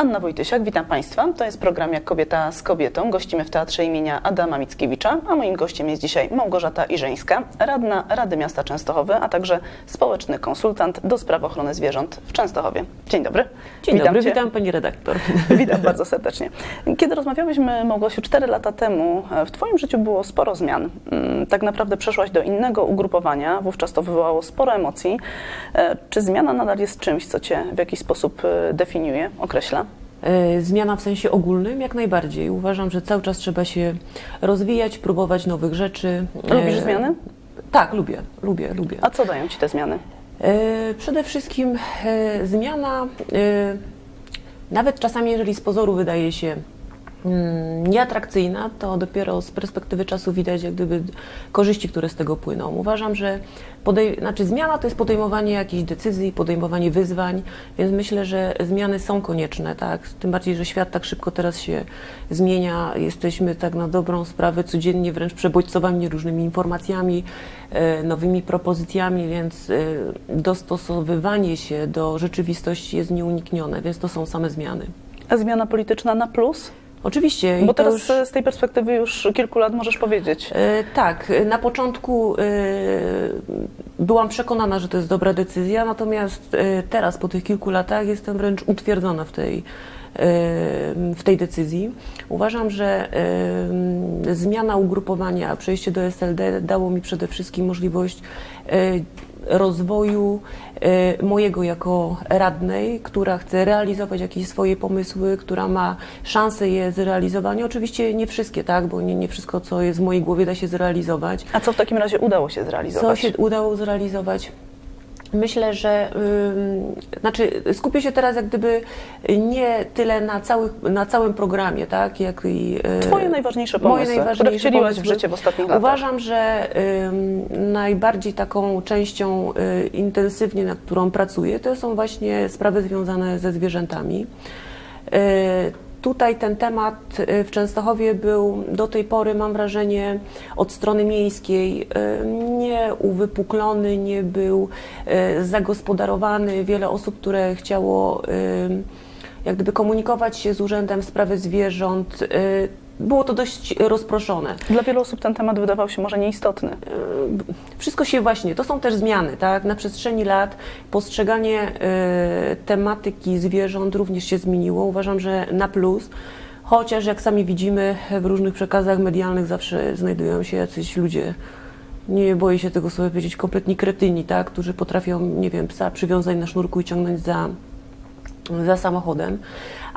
Anna Wojtysiak, witam Państwa. To jest program Jak kobieta z kobietą. Gościmy w Teatrze imienia Adama Mickiewicza, a moim gościem jest dzisiaj Małgorzata Iżyńska, radna Rady Miasta Częstochowy, a także społeczny konsultant do spraw ochrony zwierząt w Częstochowie. Dzień dobry. Dzień Witam dobry, cię. witam pani redaktor. Witam bardzo serdecznie. Kiedy rozmawiałyśmy, Małgosiu, 4 lata temu, e, w Twoim życiu było sporo zmian. Mm, Tak naprawdę przeszłaś do innego ugrupowania, wówczas to wywołało sporo emocji. E, Czy zmiana nadal jest czymś, co Cię w jakiś sposób e, definiuje, określa? E, Zmiana w sensie ogólnym jak najbardziej. Uważam, że cały czas trzeba się rozwijać, próbować nowych rzeczy. Lubisz E, zmiany? Tak, lubię, lubię, lubię. A co dają Ci te zmiany? E, Przede wszystkim zmiana, nawet czasami jeżeli z pozoru wydaje się nieatrakcyjna, to dopiero z perspektywy czasu widać jak gdyby korzyści, które z tego płyną. Uważam, że podej- znaczy zmiana to jest podejmowanie jakichś decyzji, podejmowanie wyzwań, więc myślę, że zmiany są konieczne, tak? Tym bardziej, że świat tak szybko teraz się zmienia, jesteśmy tak na dobrą sprawę codziennie wręcz przebodźcowani różnymi informacjami, e, nowymi propozycjami, więc e, dostosowywanie się do rzeczywistości jest nieuniknione, więc to są same zmiany. A zmiana polityczna na plus? Oczywiście. Bo teraz już- e, z tej perspektywy już kilku lat możesz powiedzieć. E, Tak, na początku e, byłam przekonana, że to jest dobra decyzja, natomiast e, teraz po tych kilku latach jestem wręcz utwierdzona w tej, e, w tej decyzji. Uważam, że zmiana ugrupowania, przejście do SLD dało mi przede wszystkim możliwość e, rozwoju e, mojego jako radnej, która chce realizować jakieś swoje pomysły, która ma szansę je zrealizowania. Oczywiście nie wszystkie, tak, bo nie, nie wszystko, co jest w mojej głowie, da się zrealizować. A co w takim razie udało się Co zrealizować? się udało zrealizować? Myślę, że znaczy skupię się teraz jak gdyby nie tyle na, całych, na całym programie, tak, jak i e, Twoje najważniejsze moje pomysły, które najważniejsze wcieliłaś w pomysły. życie w ostatnich latach. Uważam, że najbardziej taką częścią y, intensywnie, nad którą pracuję, to są właśnie sprawy związane ze zwierzętami. Y, Tutaj ten temat y, w Częstochowie był do tej pory, mam wrażenie, od strony miejskiej y, nie uwypuklony, nie był y, zagospodarowany. Wiele osób, które chciało jak gdyby komunikować się z urzędem w sprawie zwierząt, było to dość rozproszone. Dla wielu osób ten temat wydawał się może nieistotny. Wszystko się właśnie, to są też zmiany, tak? Na przestrzeni lat postrzeganie e, tematyki zwierząt również się zmieniło. Uważam, że na plus. Chociaż jak sami widzimy w różnych przekazach medialnych zawsze znajdują się jacyś ludzie, nie boję się tego sobie powiedzieć, kompletni kretyni, tak? Którzy potrafią, nie wiem, psa przywiązać na sznurku i ciągnąć za, za samochodem,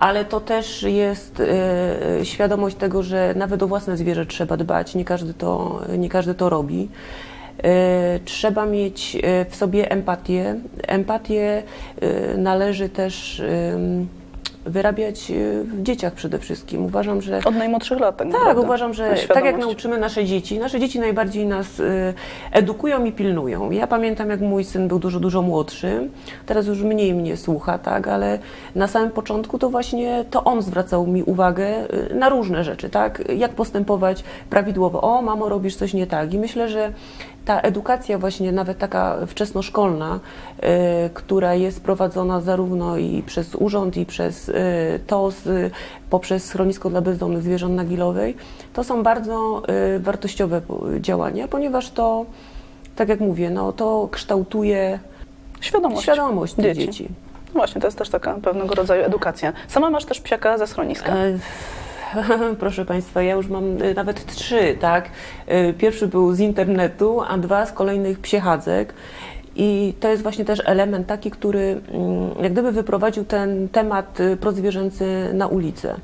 ale to też jest e, świadomość tego, że nawet o własne zwierzę trzeba dbać, nie każdy to, nie każdy to robi. E, Trzeba mieć e, w sobie empatię. Empatię należy też wyrabiać e, w dzieciach przede wszystkim. Uważam, że Od najmłodszych lat tak tak, uważam, że Ta tak jak nauczymy nasze dzieci, nasze dzieci najbardziej nas y, edukują i pilnują. Ja pamiętam, jak mój syn był dużo, dużo młodszy, teraz już mniej mnie słucha, tak, ale na samym początku to właśnie to on zwracał mi uwagę y, na różne rzeczy, tak, jak postępować prawidłowo. O, mamo, robisz coś nie tak. I myślę, że ta edukacja właśnie nawet taka wczesnoszkolna, y, która jest prowadzona zarówno i przez urząd, i przez y, TOS, y, poprzez schronisko dla bezdomnych zwierząt na Gilowej, to są bardzo wartościowe działania, ponieważ to, tak jak mówię, no, to kształtuje Świadomość. świadomość tych dzieci. dzieci. Właśnie, to jest też taka pewnego rodzaju edukacja. Sama masz też psiaka ze schroniska. E, Proszę Państwa, ja już mam e, nawet trzy, tak? E, Pierwszy był z internetu, a dwa z kolejnych psiechadzek. I to jest właśnie też element taki, który mm, jak gdyby wyprowadził ten temat y, prozwierzęcy na ulicę.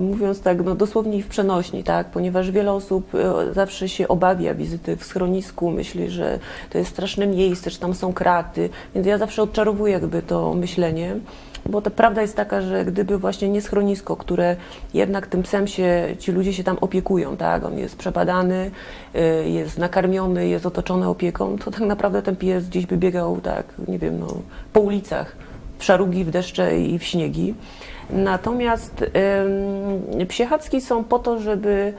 Mówiąc tak, no dosłownie w przenośni, tak, ponieważ wiele osób zawsze się obawia wizyty w schronisku, myśli, że to jest straszne miejsce, że tam są kraty, więc ja zawsze odczarowuję jakby to myślenie. Bo ta prawda jest taka, że gdyby właśnie nie schronisko, które jednak tym psem się, ci ludzie się tam opiekują, tak, on jest przebadany, y, jest nakarmiony, jest otoczony opieką, to tak naprawdę ten pies gdzieś by biegał, tak, nie wiem, no, po ulicach, w szarugi, w deszcze i w śniegi. Natomiast ym, psiechacki są po to, żeby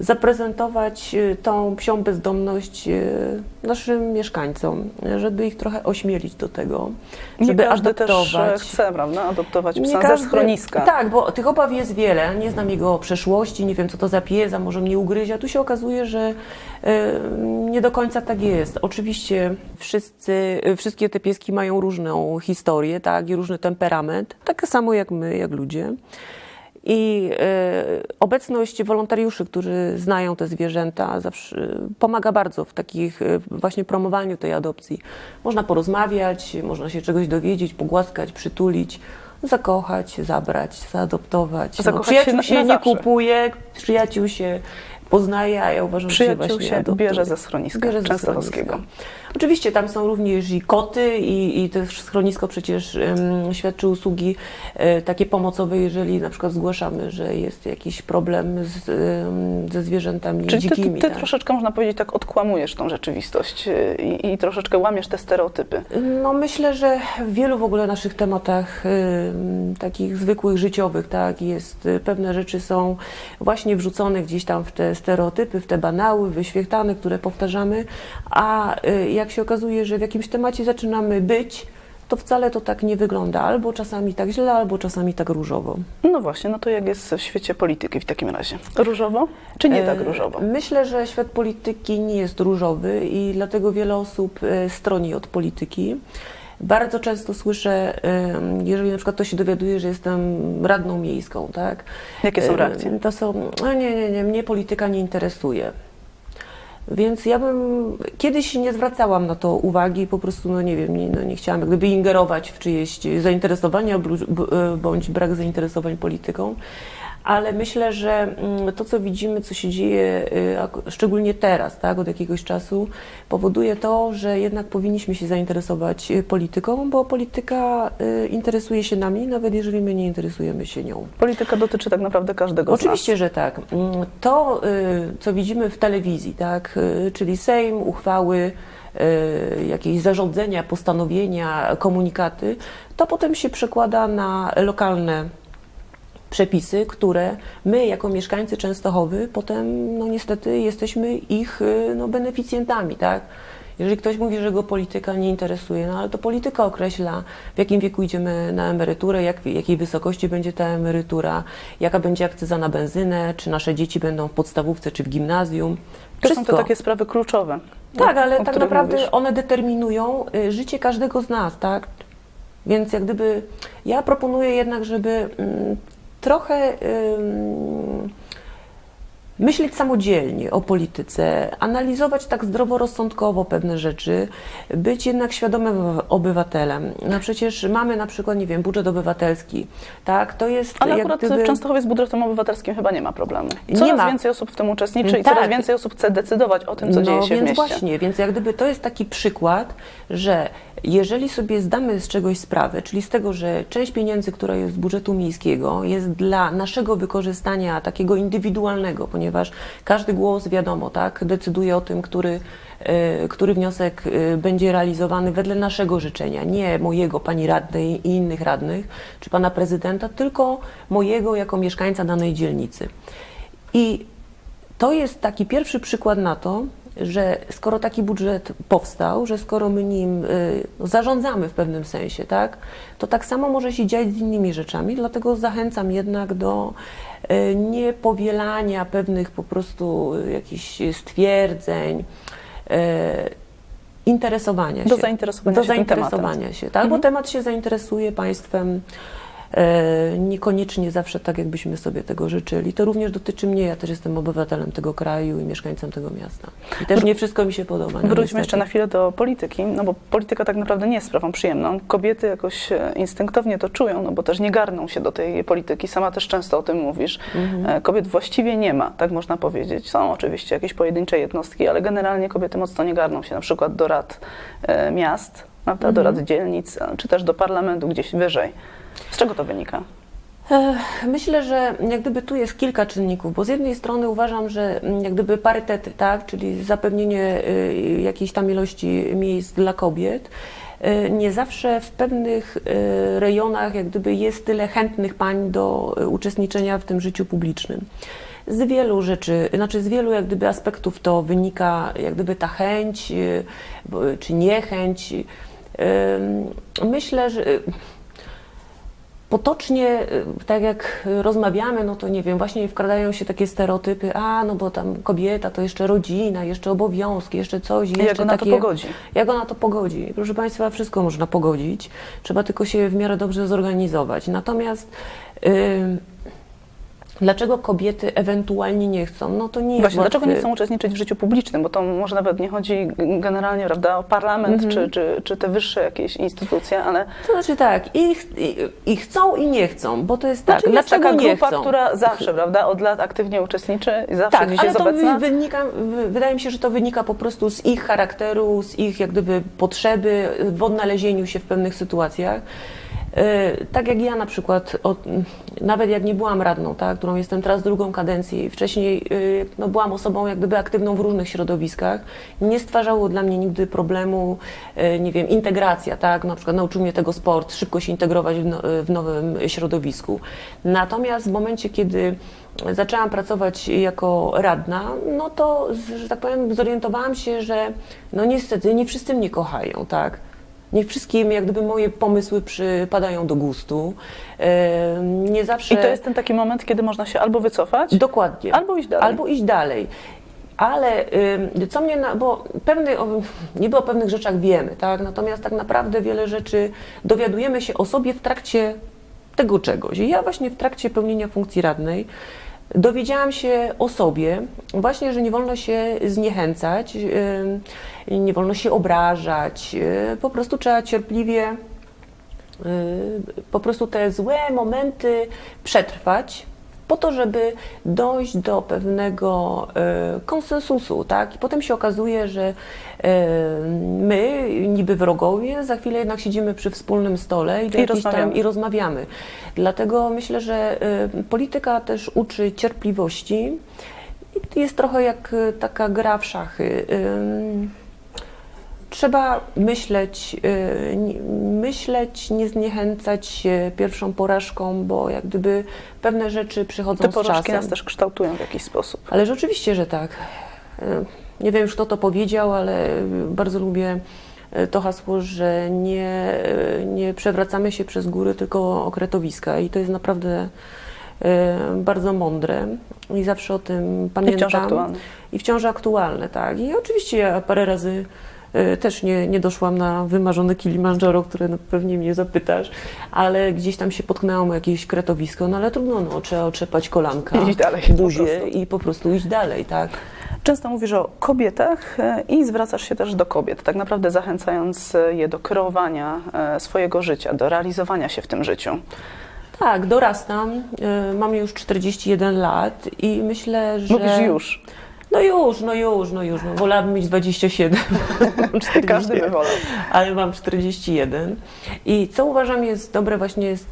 zaprezentować y, tą psią bezdomność y, naszym mieszkańcom, żeby ich trochę ośmielić do tego, Nie żeby każdy też e, adoptować. chce, prawda, adoptować Nie psa każdy- ze schroniska. Tak, bo tych obaw jest wiele. Nie znam jego przeszłości, nie wiem, co to za pies, a może mnie ugryzie. A tu się okazuje, że e, nie do końca tak jest. Oczywiście wszyscy, e, wszystkie te pieski mają różną historię, tak, i różny temperament, tak samo jak my, jak ludzie. I e, obecność wolontariuszy, którzy znają te zwierzęta, zawsze pomaga bardzo w takich e, właśnie promowaniu tej adopcji. Można porozmawiać, można się czegoś dowiedzieć, pogłaskać, przytulić, zakochać, zabrać, zaadoptować. No, Zakochać przyjaciół się się nie przyjaciół przyjaciół się poznaje, a ja uważam, że się właśnie się bierze ze schroniska Bierze ze częstochowskiego. Oczywiście tam są również i koty i, i też schronisko przecież em, świadczy usługi e, takie pomocowe, jeżeli na przykład zgłaszamy, że jest jakiś problem z, em, ze zwierzętami Czyli ty, ty, dzikimi. ty tak. troszeczkę, można powiedzieć, tak odkłamujesz tą rzeczywistość y, i, i troszeczkę łamiesz te stereotypy. No myślę, że w wielu w ogóle naszych tematach takich zwykłych, życiowych, tak, jest, y, pewne rzeczy są właśnie wrzucone gdzieś tam w te stereotypy, w te banały, wyświechtane, które powtarzamy, a y, jak się okazuje, że w jakimś temacie zaczynamy być, to wcale to tak nie wygląda, albo czasami tak źle, albo czasami tak różowo. No właśnie, no to jak jest w świecie polityki w takim razie? Różowo? Czy nie tak E, różowo? Myślę, że świat polityki nie jest różowy i dlatego wiele osób e, stroni od polityki. Bardzo często słyszę, jeżeli na przykład ktoś się dowiaduje, że jestem radną miejską, tak? Jakie są reakcje? To są, no nie, nie, nie, mnie polityka nie interesuje. Więc ja bym kiedyś nie zwracałam na to uwagi, po prostu, no nie wiem, nie, no nie chciałam gdyby ingerować w czyjeś zainteresowania e, bądź brak zainteresowań polityką. Ale myślę, że mm, to, co widzimy, co się dzieje, y, szczególnie teraz, tak, od jakiegoś czasu, powoduje to, że jednak powinniśmy się zainteresować y, polityką, bo polityka y, interesuje się nami, nawet jeżeli my nie interesujemy się nią. Polityka dotyczy tak naprawdę każdego Oczywiście, z nas. że tak. Mm, To, co widzimy w telewizji, tak, czyli Sejm, uchwały, jakieś zarządzenia, postanowienia, komunikaty, to potem się przekłada na lokalne przepisy, które my jako mieszkańcy Częstochowy potem no niestety jesteśmy ich y, no, beneficjentami, tak? Jeżeli ktoś mówi, że go polityka nie interesuje, no ale to polityka określa, w jakim wieku idziemy na emeryturę, jak, jakiej wysokości będzie ta emerytura, jaka będzie akcyza na benzynę, czy nasze dzieci będą w podstawówce, czy w gimnazjum. To są te takie sprawy kluczowe. Tak, ale tak naprawdę mówisz. one determinują y, życie każdego z nas, tak? Więc jak gdyby ja proponuję jednak, żeby mm, trochę myśleć samodzielnie o polityce, analizować tak zdroworozsądkowo pewne rzeczy, być jednak świadomym obywa- obywatelem. No przecież mamy na przykład, nie wiem, budżet obywatelski, tak? To jest Ale jak akurat gdyby... w Częstochowie z budżetem obywatelskim chyba nie ma problemu. Nie Coraz ma. więcej osób w tym uczestniczy i Tak. coraz więcej osób chce decydować o tym, co no, dzieje się więc w mieście. właśnie, więc jak gdyby to jest taki przykład, że jeżeli sobie zdamy z czegoś sprawę, czyli z tego, że część pieniędzy, która jest z budżetu miejskiego, jest dla naszego wykorzystania takiego indywidualnego, ponieważ każdy głos, wiadomo, tak, decyduje o tym, który, e, który wniosek e, będzie realizowany wedle naszego życzenia, nie mojego, pani radnej i innych radnych, czy pana prezydenta, tylko mojego jako mieszkańca danej dzielnicy. I to jest taki pierwszy przykład na to, że skoro taki budżet powstał, że skoro my nim y, zarządzamy w pewnym sensie, tak, to tak samo może się dziać z innymi rzeczami, dlatego zachęcam jednak do y, niepowielania pewnych po prostu y, jakichś stwierdzeń, interesowania Do się. zainteresowania do się zainteresowania się, tak, bo Mhm. temat się zainteresuje państwem niekoniecznie zawsze tak, jakbyśmy sobie tego życzyli. To również dotyczy mnie, ja też jestem obywatelem tego kraju i mieszkańcem tego miasta. I też nie wszystko mi się podoba. no Wróćmy niestety. jeszcze na chwilę do polityki, no bo polityka tak naprawdę nie jest sprawą przyjemną. Kobiety jakoś e, instynktownie to czują, no bo też nie garną się do tej polityki. Sama też często o tym mówisz. Mhm. E, Kobiet właściwie nie ma, tak można powiedzieć. Są oczywiście jakieś pojedyncze jednostki, ale generalnie kobiety mocno nie garną się na przykład do rad e, miast, prawda, do Mhm. rad dzielnic, e, czy też do parlamentu gdzieś wyżej. Z czego to wynika? Myślę, że jak gdyby tu jest kilka czynników, bo z jednej strony uważam, że mm, jak gdyby parytety, tak, czyli zapewnienie y, jakiejś tam ilości miejsc dla kobiet, y, nie zawsze w pewnych y, rejonach jak gdyby jest tyle chętnych pań do uczestniczenia w tym życiu publicznym. z wielu rzeczy, znaczy z wielu jak gdyby aspektów to wynika jak gdyby ta chęć czy niechęć. Myślę, że potocznie, y, tak jak rozmawiamy, no to nie wiem, właśnie wkradają się takie stereotypy, a no bo tam kobieta to jeszcze rodzina, jeszcze obowiązki, jeszcze coś, jeszcze Jak ona to takie, pogodzi? Jak ona to pogodzi? Proszę Państwa, wszystko można pogodzić, trzeba tylko się w miarę dobrze zorganizować. Natomiast ym, dlaczego kobiety ewentualnie nie chcą? No to nie jest Właśnie, dlaczego nie chcą uczestniczyć w życiu publicznym? Bo to może nawet nie chodzi generalnie prawda, o parlament Mhm. czy, czy, czy te wyższe jakieś instytucje, ale To znaczy tak, i, ch- i, i chcą i nie chcą, bo to jest tak, znaczy jest dlaczego taka grupa, chcą? która zawsze prawda, od lat aktywnie uczestniczy i zawsze Tak, gdzieś ale jest to obecna. wy- wynika, wy- wydaje mi się, że to wynika po prostu z ich charakteru, z ich jak gdyby potrzeby w odnalezieniu się w pewnych sytuacjach. E, Tak jak ja na przykład, od, nawet jak nie byłam radną, tak, którą jestem teraz drugą kadencję, wcześniej e, no, byłam osobą jak gdyby aktywną w różnych środowiskach, nie stwarzało dla mnie nigdy problemu, e, nie wiem, integracja, tak, na przykład nauczył mnie tego sport, szybko się integrować w, no, w nowym środowisku. Natomiast w momencie, kiedy zaczęłam pracować jako radna, no to, że tak powiem, zorientowałam się, że no niestety nie wszyscy mnie kochają, tak. Nie wszystkim jak gdyby moje pomysły przypadają do gustu. Nie zawsze... I to jest ten taki moment, kiedy można się albo wycofać, Dokładnie. albo iść dalej. Albo iść dalej. Ale co mnie, na, bo pewny, niby o pewnych rzeczach wiemy, tak? natomiast tak naprawdę wiele rzeczy dowiadujemy się o sobie w trakcie tego czegoś. I ja właśnie w trakcie pełnienia funkcji radnej dowiedziałam się o sobie, właśnie, że nie wolno się zniechęcać, nie wolno się obrażać, y, po prostu trzeba cierpliwie y, po prostu te złe momenty przetrwać, po to, żeby dojść do pewnego y, konsensusu, tak? I potem się okazuje, że my, niby wrogowie, za chwilę jednak siedzimy przy wspólnym stole i, I jakiejś tam, rozmawiamy. i rozmawiamy. Dlatego myślę, że polityka też uczy cierpliwości. Jest trochę jak taka gra w szachy. Trzeba myśleć, y, myśleć, nie zniechęcać się pierwszą porażką, bo jak gdyby pewne rzeczy przychodzą te z porażki czasem. nas też kształtują w jakiś sposób. Ale rzeczywiście, że tak. Y, Nie wiem już kto to powiedział, ale bardzo lubię y, to hasło, że nie, nie przewracamy się przez góry, tylko okretowiska i to jest naprawdę bardzo mądre i zawsze o tym I pamiętam. wciąż aktualne. I wciąż aktualne, tak. I oczywiście ja parę razy też nie, nie doszłam na wymarzone Kilimandżaro, które no, pewnie mnie zapytasz, ale gdzieś tam się potknęłam o jakieś kretowisko, no ale trudno, no, trzeba otrzepać kolanka, I iść dalej, po buzię i po prostu iść dalej, tak. Często mówisz o kobietach e, i zwracasz się też do kobiet, tak naprawdę zachęcając e, je do kreowania swojego życia, do realizowania się w tym życiu. Tak, dorastam, y, mam już 41 lat i myślę, że... Mówisz już. No już, no już, no już, no wolałabym mieć 27, mam 41. Każdy by wolał. ale mam 41. I co uważam jest dobre właśnie z,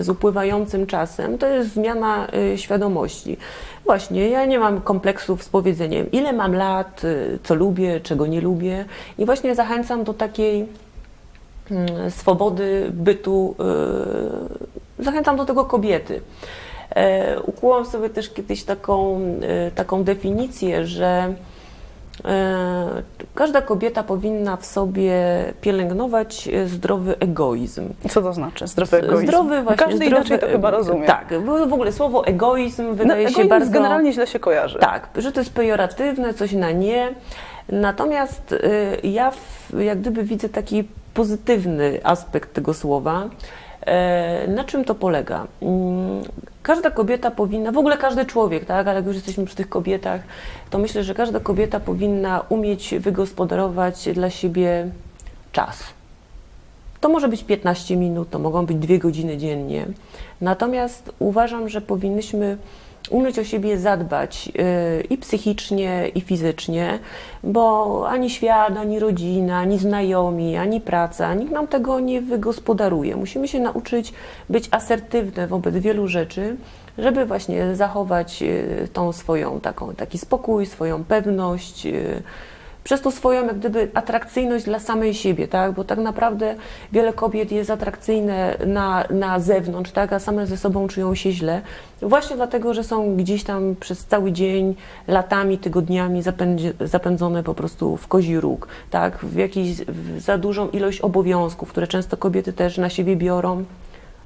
z upływającym czasem, to jest zmiana y, świadomości. Właśnie, ja nie mam kompleksów z powiedzeniem, ile mam lat, y, co lubię, czego nie lubię. I właśnie zachęcam do takiej mm, swobody bytu, y, zachęcam do tego kobiety. E, Ukułam sobie też kiedyś taką, y, taką definicję, że E, Każda kobieta powinna w sobie pielęgnować e, zdrowy egoizm. Co to znaczy? Zdrowy egoizm. Zdrowy właśnie. Każdy zdrowy, inaczej to chyba rozumie. Tak, bo w ogóle słowo egoizm no, wydaje się egoizm bardzo... generalnie źle się kojarzy. Tak, że to jest pejoratywne, coś na nie. Natomiast ja w, jak gdyby widzę taki pozytywny aspekt tego słowa. E, Na czym to polega? Mm, Każda kobieta powinna, w ogóle każdy człowiek, tak, ale jak już jesteśmy przy tych kobietach, to myślę, że każda kobieta powinna umieć wygospodarować dla siebie czas. To może być 15 minut, to mogą być 2 godziny dziennie. Natomiast uważam, że powinnyśmy umieć o siebie zadbać yy, i psychicznie, i fizycznie, bo ani świat, ani rodzina, ani znajomi, ani praca, nikt nam tego nie wygospodaruje. Musimy się nauczyć być asertywne wobec wielu rzeczy, żeby właśnie zachować yy, tą swoją taką, taki spokój, swoją pewność. Przez to swoją jak gdyby atrakcyjność dla samej siebie, tak? Bo tak naprawdę wiele kobiet jest atrakcyjne na, na zewnątrz, tak? A same ze sobą czują się źle. Właśnie dlatego, że są gdzieś tam przez cały dzień, latami, tygodniami zapędzone po prostu w kozi róg, tak? W jakiś, w za dużą ilość obowiązków, które często kobiety też na siebie biorą.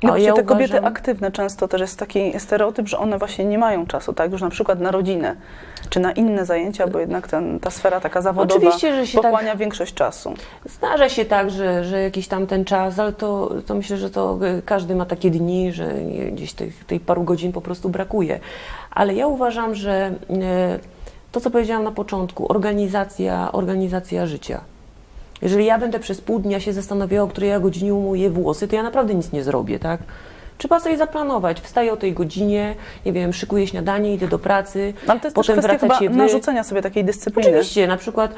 No właśnie te kobiety uważam- aktywne często też jest taki stereotyp, że one właśnie nie mają czasu, tak? Już na przykład na rodzinę, czy na inne zajęcia, bo jednak ten, ta sfera taka zawodowa Oczywiście, że się tak- pochłania większość czasu. Zdarza się tak, że, że jakiś tam ten czas, ale to, to myślę, że to y, każdy ma takie dni, że gdzieś tych, tej paru godzin po prostu brakuje. Ale ja uważam, że y, to, co powiedziałam na początku, organizacja, organizacja życia. Jeżeli ja będę przez pół dnia się zastanawiała, o której ja godzinie umyję włosy, to ja naprawdę nic nie zrobię, tak? Trzeba sobie zaplanować. Wstaję o tej godzinie, nie wiem, szykuję śniadanie, idę do pracy, Ale to jest potem też kwestia chyba wy. narzucenia sobie takiej dyscypliny. Oczywiście, na przykład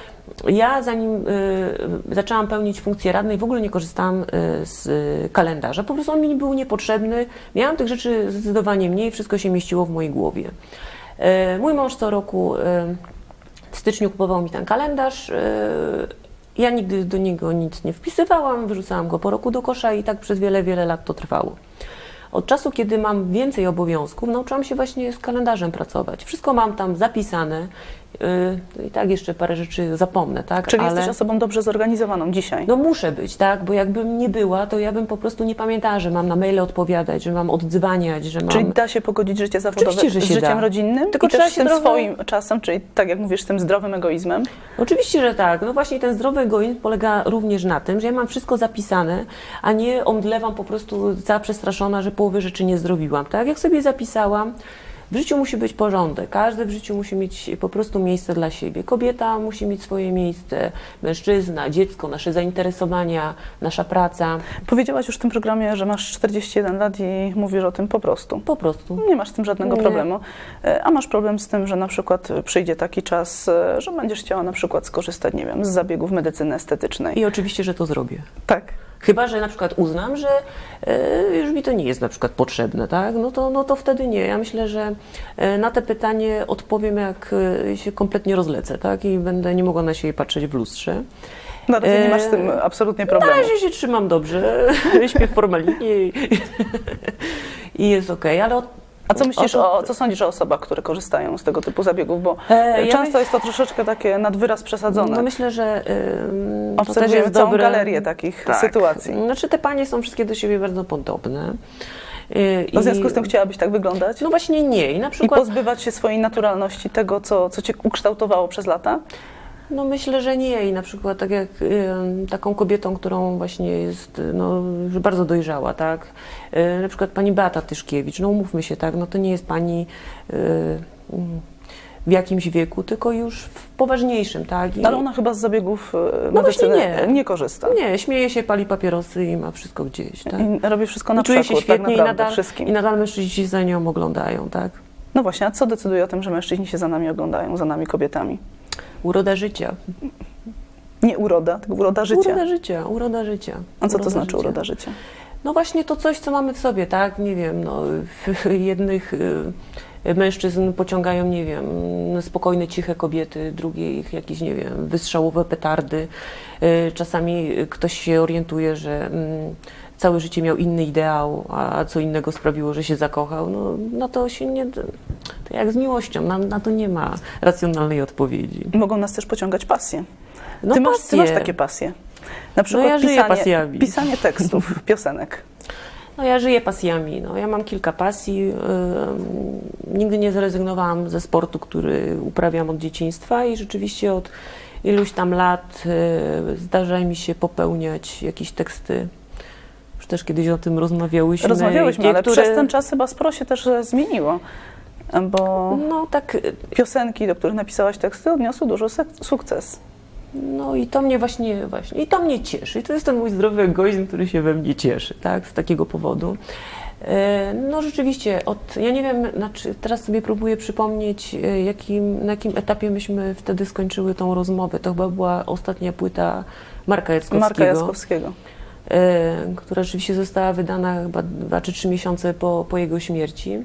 ja zanim y, zaczęłam pełnić funkcję radnej, w ogóle nie korzystałam y, z y, kalendarza. Po prostu on mi był niepotrzebny. Miałam tych rzeczy zdecydowanie mniej, wszystko się mieściło w mojej głowie. Y, mój mąż co roku y, w styczniu kupował mi ten kalendarz. y, ja nigdy do niego nic nie wpisywałam, wyrzucałam go po roku do kosza i tak przez wiele, wiele lat to trwało. Od czasu, kiedy mam więcej obowiązków, nauczyłam się właśnie z kalendarzem pracować. Wszystko mam tam zapisane. Yy, I tak jeszcze parę rzeczy zapomnę, tak? Czyli Ale jesteś osobą dobrze zorganizowaną dzisiaj. no muszę być, tak? Bo jakbym nie była, to ja bym po prostu nie pamiętała, że mam na maile odpowiadać, że mam oddzwaniać, że mam... Czyli da się pogodzić życie zawodowe Oczywiście, że z się życiem da. rodzinnym Tylko i trzeba też z tym trochę- swoim czasem, czyli tak jak mówisz, z tym zdrowym egoizmem. Oczywiście, że tak. No właśnie ten zdrowy egoizm polega również na tym, że ja mam wszystko zapisane, a nie omdlewam po prostu cała przestraszona, że połowy rzeczy nie zrobiłam. Tak jak sobie zapisałam, w życiu musi być porządek. Każdy w życiu musi mieć po prostu miejsce dla siebie. Kobieta musi mieć swoje miejsce, mężczyzna, dziecko, nasze zainteresowania, nasza praca. Powiedziałaś już w tym programie, że masz 41 lat i mówisz o tym po prostu. Po prostu. Nie masz z tym żadnego Nie. problemu. E, A masz problem z tym, że na przykład przyjdzie taki czas, e, że będziesz chciała na przykład skorzystać, nie wiem, z zabiegów medycyny estetycznej. I oczywiście, że to zrobię. Tak. Chyba, że na przykład uznam, że e, już mi to nie jest na przykład potrzebne, tak? No to, no to wtedy nie. Ja myślę, że e, na te pytanie odpowiem, jak e, się kompletnie rozlecę, tak? I będę nie mogła na siebie patrzeć w lustrze. Na razie nie masz z tym absolutnie Na problemu. razie się trzymam dobrze, śpię w formalinie i, i jest okej, ale od, A co myślisz o, co sądzisz o osobach, które korzystają z tego typu zabiegów? Bo E, ja często jest to troszeczkę takie nad wyraz przesadzone. No myślę, że też Obserwujemy całą dobre. galerię takich sytuacji. Znaczy te panie są wszystkie do siebie bardzo podobne. No w i- związku z tym chciałabyś tak wyglądać? No właśnie nie. I na I przykład pozbywać się swojej naturalności, tego, co, co cię ukształtowało przez lata? No myślę, że nie i na przykład tak jak y, taką kobietą, którą właśnie jest no, już bardzo dojrzała, tak? Y, na przykład pani Beata Tyszkiewicz, no umówmy się, tak? No to nie jest pani y, w jakimś wieku, tylko już w poważniejszym, tak? I, Ale ona chyba z zabiegów e, No właśnie medycyny nie. korzysta. Nie, śmieje się, pali papierosy i ma wszystko gdzieś, tak? I robi wszystko na I czuje się przekór, świetnie tak i naprawdę, nadal, wszystkim. i nadal mężczyźni się za nią oglądają, tak? No właśnie, a co decyduje o tym, że mężczyźni się za nami oglądają, za nami kobietami? Uroda życia. Nie uroda, tylko uroda życia. Uroda życia, uroda życia. A co to Uroda znaczy życia. uroda życia? No właśnie to coś, co mamy w sobie, tak? Nie wiem, no, jednych y, mężczyzn pociągają, nie wiem, spokojne, ciche kobiety, drugich jakieś, nie wiem, wystrzałowe petardy. Y, Czasami ktoś się orientuje, że mm, całe życie miał inny ideał, a co innego sprawiło, że się zakochał. No, no to się nie... To jak z miłością, na, na to nie ma racjonalnej odpowiedzi. Mogą nas też pociągać pasje. No ty, masz, ty masz takie pasje. Na przykład ja żyję pisanie, pasjami. pisanie tekstów, piosenek. No ja żyję pasjami. No, ja mam kilka pasji. Nigdy nie zrezygnowałam ze sportu, który uprawiam od dzieciństwa i rzeczywiście od iluś tam lat y, zdarza mi się popełniać jakieś teksty. Już też kiedyś o tym rozmawiałyśmy. Rozmawiałyśmy, Te, ale przez ten czas chyba sporo się też e, zmieniło. Bo No tak, y, piosenki, do których napisałaś teksty, odniosły dużo sukces. no i to mnie właśnie, właśnie, i to mnie cieszy. I to jest ten mój zdrowy egoizm, który się we mnie cieszy, tak, z takiego powodu. E, No rzeczywiście, od, ja nie wiem, znaczy teraz sobie próbuję przypomnieć, e, jakim, na jakim etapie myśmy wtedy skończyły tą rozmowę. To chyba była ostatnia płyta Marka Jackowskiego, Marka Jaskowskiego. E, która rzeczywiście została wydana chyba dwa czy trzy miesiące po, po jego śmierci.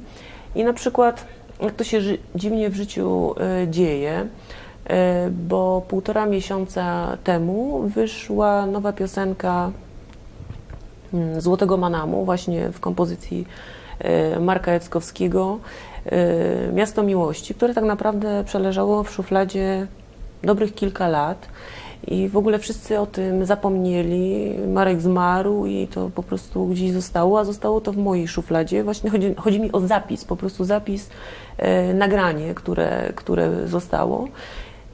I na przykład, jak to się dziwnie w życiu e, dzieje, e, bo półtora miesiąca temu wyszła nowa piosenka mm, Złotego Manamu, właśnie w kompozycji Marka Jackowskiego, Miasto Miłości, które tak naprawdę przeleżało w szufladzie dobrych kilka lat i w ogóle wszyscy o tym zapomnieli. Marek zmarł i to po prostu gdzieś zostało, a zostało to w mojej szufladzie. Właśnie chodzi, chodzi mi o zapis, po prostu zapis, e, nagranie, które, które zostało.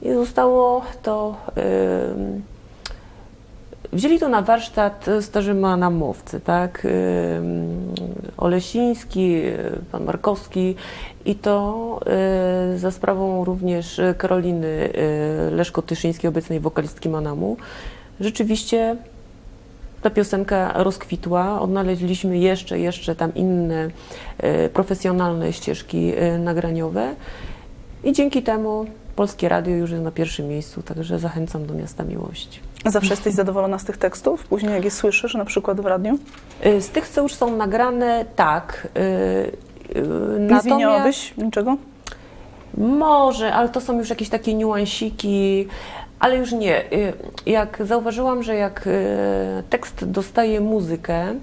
I zostało to. em, Wzięli to na warsztat starzy manamowcy, tak? Ym, Olesiński, y, pan Markowski i to za sprawą również Karoliny Leszko-Tyszyńskiej, obecnej wokalistki Manamu. Rzeczywiście ta piosenka rozkwitła, odnaleźliśmy jeszcze, jeszcze tam inne profesjonalne ścieżki nagraniowe i dzięki temu Polskie Radio już jest na pierwszym miejscu, także zachęcam do Miasta Miłości. Zawsze jesteś zadowolona z tych tekstów? Później jak je słyszysz, na przykład w radiu? Y, Z tych, co już są nagrane, tak. Y, y, Nie zmieniałabyś niczego? może, ale to są już jakieś takie niuansiki, ale już nie. Jak zauważyłam, że jak tekst dostaje muzykę,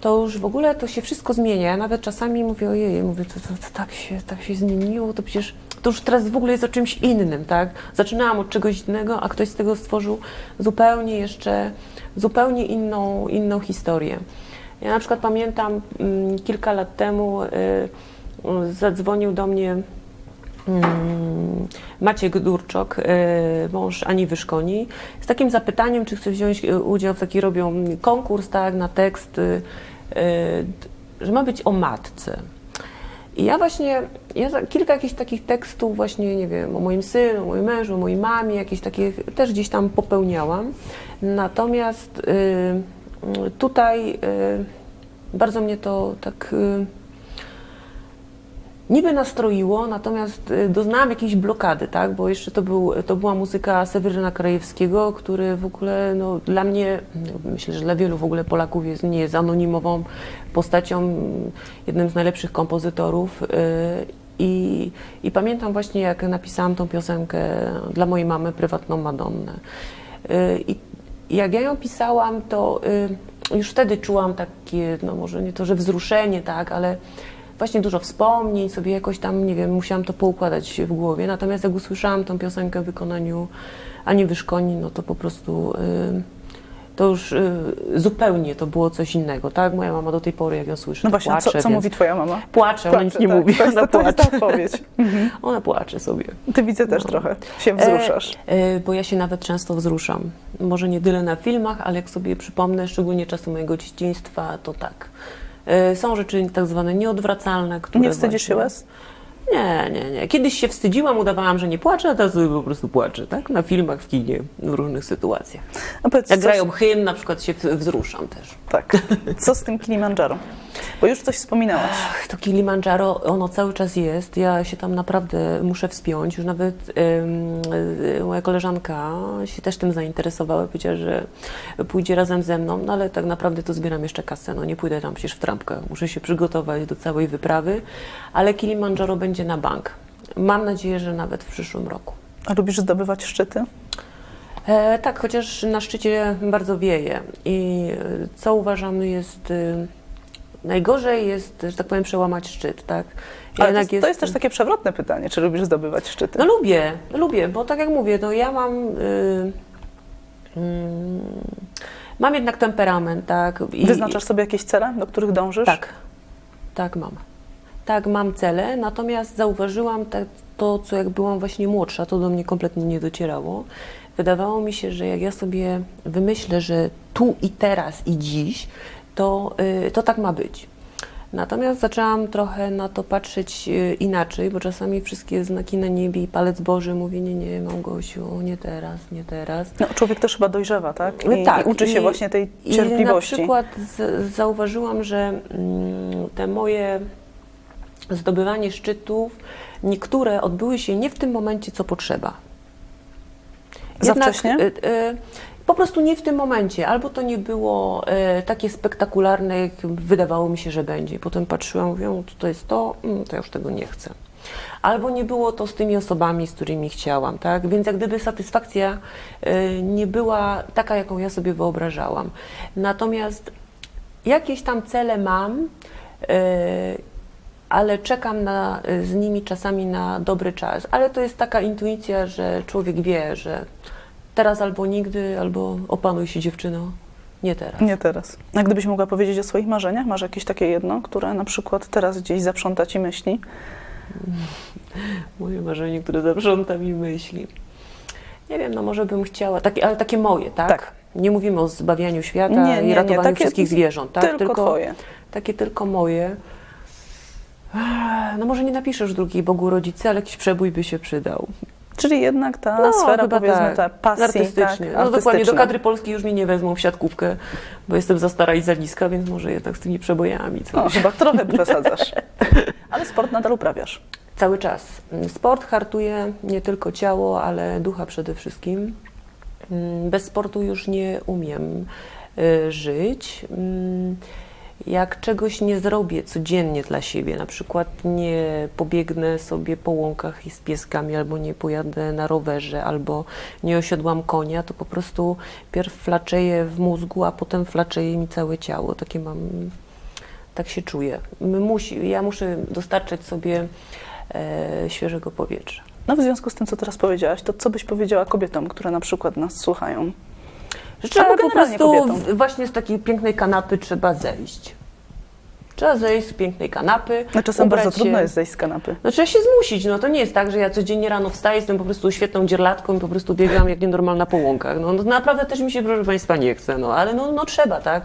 to już w ogóle to się wszystko zmienia. Nawet czasami mówię, ojej, mówię, to, to, to tak, się, tak się zmieniło, to przecież to już teraz w ogóle jest o czymś innym, tak? Zaczynałam od czegoś innego, a ktoś z tego stworzył zupełnie jeszcze, zupełnie inną, inną historię. Ja na przykład pamiętam mm, kilka lat temu y, zadzwonił do mnie Maciek Durczok, e, mąż Ani Wyszkoni, z takim zapytaniem, czy chce wziąć e, udział w taki, robią konkurs, tak, na tekst, d- że ma być o matce. I ja właśnie, ja kilka jakichś takich tekstów właśnie, nie wiem, o moim synu, o moim mężu, o mojej mamie, jakieś takie też gdzieś tam popełniałam. Natomiast y, y, tutaj y, bardzo mnie to tak... Niby nastroiło, natomiast y, doznałam jakiejś blokady, tak? Bo jeszcze to, był, to była muzyka Seweryna Krajewskiego, który w ogóle no, dla mnie, no, myślę, że dla wielu w ogóle Polaków jest, nie jest anonimową postacią, jednym z najlepszych kompozytorów. y, I, I pamiętam właśnie, jak napisałam tą piosenkę dla mojej mamy, prywatną Madonnę. Y, I jak ja ją pisałam, to już wtedy czułam takie, no może nie to, że wzruszenie, tak, ale właśnie dużo wspomnień, sobie jakoś tam, nie wiem, musiałam to poukładać w głowie. Natomiast jak usłyszałam tą piosenkę w wykonaniu Ani Wyszkoni, no to po prostu y, to już y, zupełnie to było coś innego, tak? Moja mama do tej pory, jak ją słyszy, No właśnie, płacze, co, co więc mówi twoja mama? Płacze, ona nic Płacze, nie tak. mówi, To jest, ona to jest płacze. odpowiedź. Mhm. Ona płacze sobie. Ty widzę też No. trochę się wzruszasz. E, e, bo ja się nawet często wzruszam. Może nie tyle na filmach, ale jak sobie przypomnę, szczególnie czasy mojego dzieciństwa, to tak. E, są rzeczy tak zwane nieodwracalne, które nie wstydzisz się właśnie- łez? Nie, nie, nie. Kiedyś się wstydziłam, udawałam, że nie płaczę, a teraz sobie po prostu płaczę, tak? Na filmach, w kinie, w różnych sytuacjach. A powiedz, Jak co, grają hymn, na przykład się wzruszam też. Tak. Co z tym Kilimandżaro? Bo już coś wspominałaś. Ach, To Kilimandżaro, ono cały czas jest. Ja się tam naprawdę muszę wspiąć. Już nawet y, moja koleżanka się też tym zainteresowała. Powiedziała, że pójdzie razem ze mną, no ale tak naprawdę to zbieram jeszcze kasę. No nie pójdę tam przecież w trampkę. Muszę się przygotować do całej wyprawy. Ale Kilimandżaro będzie na bank. Mam nadzieję, że nawet w przyszłym roku. A lubisz zdobywać szczyty? E, tak, chociaż na szczycie bardzo wieje. I e, co uważam jest... Y, najgorzej jest, że tak powiem, przełamać szczyt, tak? Ale to, jest, to jest też takie przewrotne pytanie, czy lubisz zdobywać szczyty? No lubię, lubię, bo tak jak mówię, no ja mam... Y, mm, mam jednak temperament, tak? I- Wyznaczasz sobie jakieś cele, do których dążysz? Tak, tak mam. Tak, mam cele, natomiast zauważyłam te, to, co jak byłam właśnie młodsza, to do mnie kompletnie nie docierało. Wydawało mi się, że jak ja sobie wymyślę, że tu i teraz i dziś, to, y, to tak ma być. Natomiast zaczęłam trochę na to patrzeć y, inaczej, bo czasami wszystkie znaki na niebie i palec Boży mówi, nie, nie, Małgosiu, nie teraz, nie teraz. No, człowiek też chyba dojrzewa, tak? I, Tak, i uczy się i- właśnie tej I na cierpliwości. przykład z, zauważyłam, że mm, te moje zdobywanie szczytów, niektóre odbyły się nie w tym momencie, co potrzeba. Za wcześnie? y, y, po prostu nie w tym momencie. Albo to nie było y, takie spektakularne, jak wydawało mi się, że będzie. Potem patrzyłam, mówię, "No, to, to jest to, mm, to ja już tego nie chcę. albo nie było to z tymi osobami, z którymi chciałam, tak? Więc jak gdyby satysfakcja y, nie była taka, jaką ja sobie wyobrażałam. Natomiast jakieś tam cele mam, y, ale czekam na, z nimi czasami na dobry czas. Ale to jest taka intuicja, że człowiek wie, że teraz albo nigdy, albo opanuj się dziewczyno, nie teraz. Nie teraz. A gdybyś mogła powiedzieć o swoich marzeniach, masz jakieś takie jedno, które na przykład teraz gdzieś zaprząta ci myśli? Moje marzenie, które zaprząta mi myśli. Nie wiem, no może bym chciała, takie, ale takie moje, tak? Tak. Nie mówimy o zbawianiu świata Nie, nie, i nie, ratowaniu takie wszystkich zwierząt, tak? Tylko, twoje. Takie tylko moje. No może nie napiszesz drugiej Bogu rodzicy, ale jakiś przebój by się przydał. Czyli jednak ta No, sfera, powiedzmy, tak. ta pasji, Artystycznie. tak, no dokładnie, do kadry polskiej już mnie nie wezmą w siatkówkę, bo jestem za stara i za niska, więc może jednak z tymi przebojami coś. No, chyba trochę przesadzasz. Ale sport nadal uprawiasz. Cały czas. Sport hartuje nie tylko ciało, ale ducha przede wszystkim. Mm, Bez sportu już nie umiem y, żyć. Jak czegoś nie zrobię codziennie dla siebie, na przykład nie pobiegnę sobie po łąkach i z pieskami, albo nie pojadę na rowerze, albo nie osiodłam konia, to po prostu pierw flaczeje w mózgu, a potem flaczeje mi całe ciało. Takie mam, tak się czuję. Musi, ja muszę dostarczać sobie e, świeżego powietrza. No w związku z tym, co teraz powiedziałaś, to co byś powiedziała kobietom, które na przykład nas słuchają? Że trzeba po prostu kobietom. właśnie z takiej pięknej kanapy trzeba zejść. Trzeba zejść z pięknej kanapy. No czasem bardzo trudno się. jest zejść z kanapy. No trzeba się zmusić, no to nie jest tak, że ja codziennie rano wstaję, jestem po prostu świetną dzierlatką i po prostu biegam jak nienormalna po łąkach. No, no naprawdę też mi się, proszę Państwa, nie chce, no ale no, no trzeba, tak?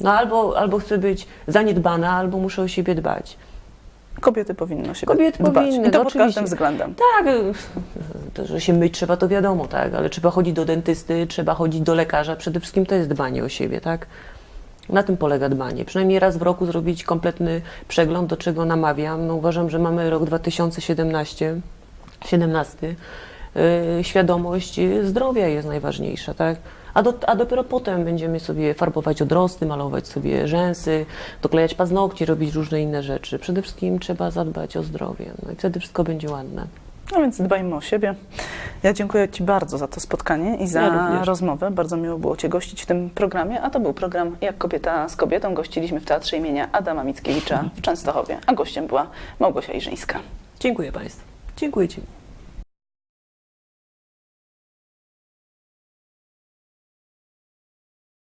No albo, albo chcę być zaniedbana, albo muszę o siebie dbać. Kobiety powinno się Kobiety dbać. powinny, I to no pod oczywiście. każdym względem. Tak, to, że się myć trzeba, to wiadomo, tak, ale trzeba chodzić do dentysty, trzeba chodzić do lekarza. Przede wszystkim to jest dbanie o siebie, tak? Na tym polega dbanie. Przynajmniej raz w roku zrobić kompletny przegląd, do czego namawiam. No, uważam, że mamy rok 2017, 17. Yy, świadomość zdrowia jest najważniejsza, tak? A, do, a dopiero potem będziemy sobie farbować odrosty, malować sobie rzęsy, doklejać paznokcie, robić różne inne rzeczy. Przede wszystkim trzeba zadbać o zdrowie, no i wtedy wszystko będzie ładne. No więc dbajmy o siebie. Ja dziękuję Ci bardzo za to spotkanie i za Ja rozmowę. Bardzo miło było Cię gościć w tym programie, a to był program Jak kobieta z kobietą. Gościliśmy w Teatrze imienia Adama Mickiewicza w Częstochowie, a gościem była Małgosia Iżyńska. Dziękuję Państwu. Dziękuję Ci.